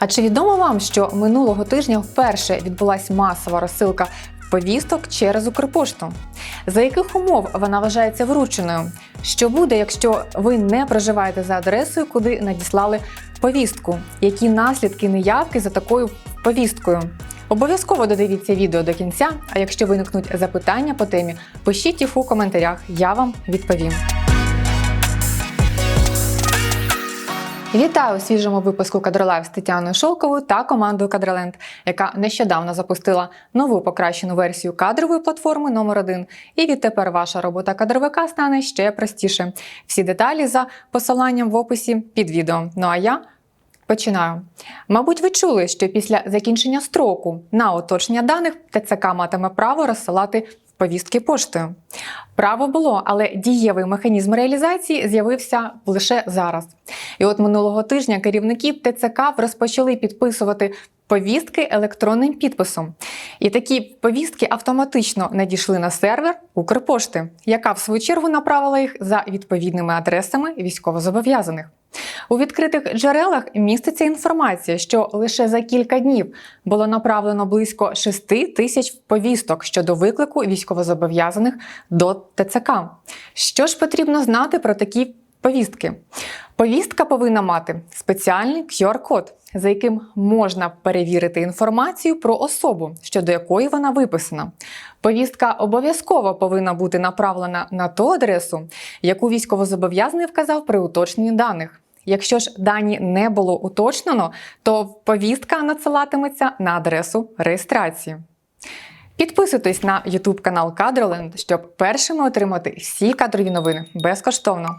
А чи відомо вам, що минулого тижня вперше відбулася масова розсилка повісток через Укрпошту? За яких умов вона вважається врученою? Що буде, якщо ви не проживаєте за адресою, куди надіслали повістку? Які наслідки неявки за такою повісткою? Обов'язково додивіться відео до кінця. А якщо виникнуть запитання по темі, пишіть їх у коментарях, я вам відповім. Вітаю у свіжому випуску Кадролайв з Тетяною Шолковою та командою Кадроленд, яка нещодавно запустила нову покращену версію кадрової платформи номер 1 І відтепер ваша робота кадровика стане ще простіше. Всі деталі за посиланням в описі під відео. Ну а я Починаю. Мабуть, ви чули, що після закінчення строку на уточнення даних ТЦК матиме право розсилати повістки поштою. Право було, але дієвий механізм реалізації з'явився лише зараз. І от минулого тижня керівників ТЦК розпочали підписувати повістки електронним підписом. І такі повістки автоматично надійшли на сервер Укрпошти, яка в свою чергу направила їх за відповідними адресами військовозобов'язаних. У відкритих джерелах міститься інформація, що лише за кілька днів було направлено близько 6 тисяч повісток щодо виклику військовозобов'язаних до ТЦК. Що ж потрібно знати про такі повістки? Повістка повинна мати спеціальний QR-код, за яким можна перевірити інформацію про особу, щодо якої вона виписана. Повістка обов'язково повинна бути направлена на ту адресу, яку військовозобов'язаний вказав при уточненні даних. Якщо ж дані не було уточнено, то повістка надсилатиметься на адресу реєстрації. Підписуйтесь на YouTube канал Кадроленд, щоб першими отримати всі кадрові новини безкоштовно.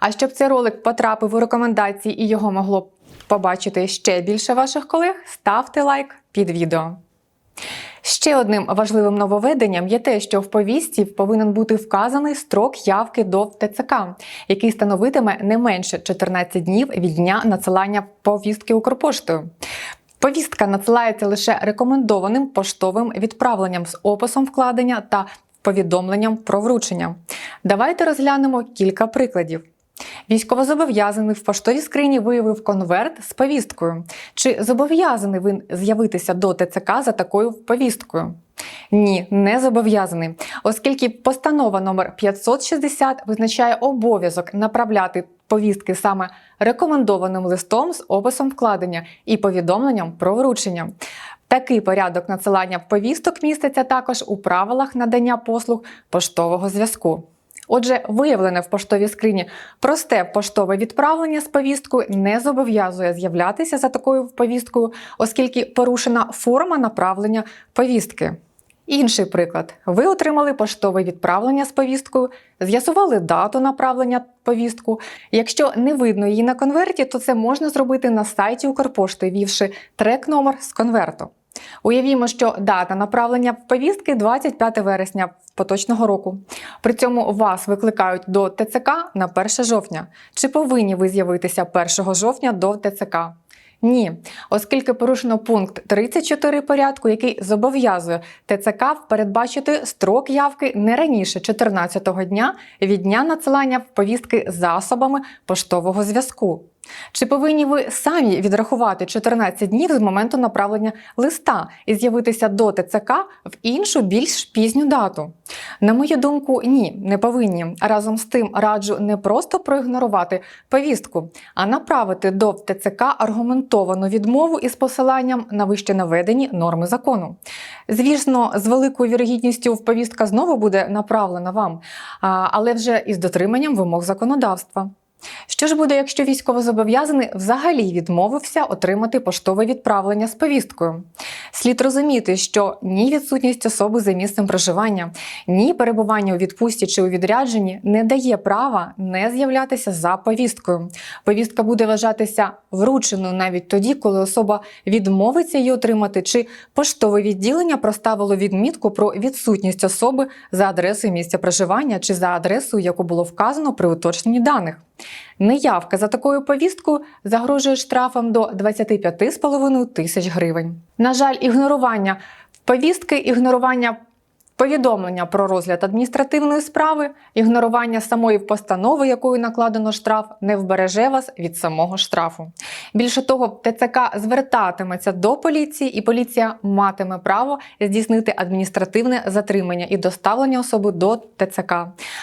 А щоб цей ролик потрапив у рекомендації і його могло побачити ще більше ваших колег, ставте лайк під відео. Ще одним важливим нововведенням є те, що в повістці повинен бути вказаний строк явки до ТЦК, який становитиме не менше 14 днів від дня надсилання повістки Укрпоштою. Повістка надсилається лише рекомендованим поштовим відправленням з описом вкладення та повідомленням про вручення. Давайте розглянемо кілька прикладів. Військовозобов'язаний в поштовій скрині виявив конверт з повісткою. Чи зобов'язаний він з'явитися до ТЦК за такою повісткою? Ні, не зобов'язаний, оскільки постанова номер 560 визначає обов'язок направляти повістки саме рекомендованим листом з описом вкладення і повідомленням про вручення. Такий порядок надсилання повісток міститься також у правилах надання послуг поштового зв'язку. Отже, виявлене в поштовій скрині просте поштове відправлення з повісткою не зобов'язує з'являтися за такою повісткою, оскільки порушена форма направлення повістки. Інший приклад: ви отримали поштове відправлення з повісткою, з'ясували дату направлення повістку. Якщо не видно її на конверті, то це можна зробити на сайті Укрпошти, ввівши трек-номер з конверту. Уявімо, що дата направлення повістки 25 вересня поточного року. При цьому вас викликають до ТЦК на 1 жовтня. Чи повинні ви з'явитися 1 жовтня до ТЦК? Ні, оскільки порушено пункт 34 порядку, який зобов'язує ТЦК передбачити строк явки не раніше 14-го дня від дня надсилання повістки засобами поштового зв'язку. Чи повинні ви самі відрахувати 14 днів з моменту направлення листа і з'явитися до ТЦК в іншу більш пізню дату? На мою думку, ні, не повинні. Разом з тим раджу не просто проігнорувати повістку, а направити до ТЦК аргументовану відмову із посиланням на вище наведені норми закону. Звісно, з великою вірогідністю повістка знову буде направлена вам, але вже із дотриманням вимог законодавства. Що ж буде, якщо військовозобов'язаний взагалі відмовився отримати поштове відправлення з повісткою? Слід розуміти, що ні відсутність особи за місцем проживання, ні перебування у відпустці чи у відрядженні не дає права не з'являтися за повісткою. Повістка буде вважатися врученою навіть тоді, коли особа відмовиться її отримати, чи поштове відділення проставило відмітку про відсутність особи за адресою місця проживання чи за адресою, яку було вказано при уточненні даних. Неявка за такою повісткою загрожує штрафом до 25,5 тисяч гривень. На жаль, ігнорування повістки, ігнорування Повідомлення про розгляд адміністративної справи, ігнорування самої постанови, якою накладено штраф, не вбереже вас від самого штрафу. Більше того, ТЦК звертатиметься до поліції, і поліція матиме право здійснити адміністративне затримання і доставлення особи до ТЦК.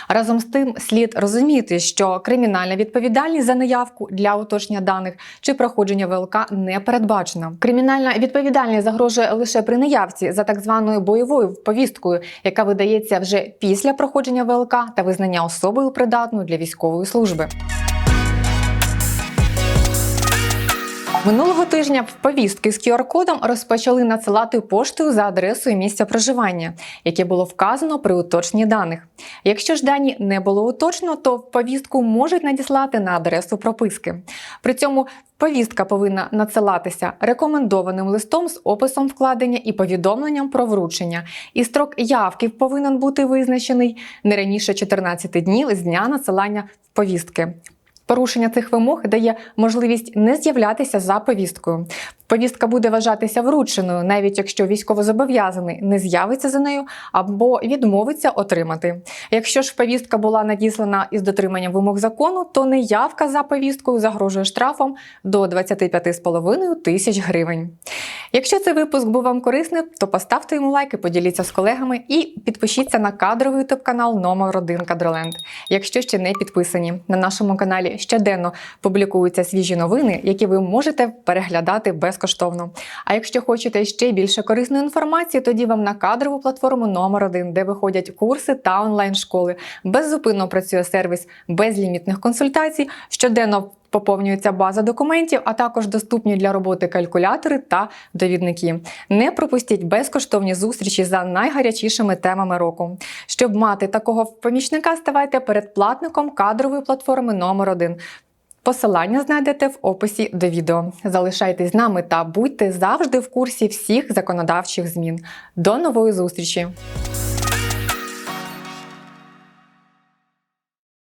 Разом з тим, слід розуміти, що кримінальна відповідальність за неявку для уточнення даних чи проходження ВЛК не передбачена. Кримінальна відповідальність загрожує лише при неявці за так званою бойовою повісткою, яка видається вже після проходження ВЛК та визнання особою придатною для військової служби. Минулого тижня повістки з QR-кодом розпочали надсилати поштою за адресою місця проживання, яке було вказано при уточненні даних. Якщо ж дані не було уточнено, то повістку можуть надіслати на адресу прописки. При цьому повістка повинна надсилатися рекомендованим листом з описом вкладення і повідомленням про вручення. І строк явки повинен бути визначений не раніше 14 днів з дня надсилання повістки. Порушення цих вимог дає можливість не з'являтися за повісткою. Повістка буде вважатися врученою, навіть якщо військовозобов'язаний не з'явиться за нею або відмовиться отримати. Якщо ж повістка була надіслана із дотриманням вимог закону, то неявка за повісткою загрожує штрафом до 25,5 тисяч гривень. Якщо цей випуск був вам корисним, то поставте йому лайк і поділіться з колегами і підпишіться на кадровий ютуб канал номер 1 Кадроленд. Якщо ще не підписані, на нашому каналі щоденно публікуються свіжі новини, які ви можете переглядати безкоштовно. А якщо хочете ще більше корисної інформації, тоді вам на кадрову платформу номер 1 де виходять курси та онлайн-школи. Беззупинно працює сервіс безлімітних консультацій, щоденно поповнюється база документів, а також доступні для роботи калькулятори та довідники. Не пропустіть безкоштовні зустрічі за найгарячішими темами року. Щоб мати такого помічника, ставайте передплатником кадрової платформи номер 1 Посилання знайдете в описі до відео. Залишайтесь з нами та будьте завжди в курсі всіх законодавчих змін. До нової зустрічі!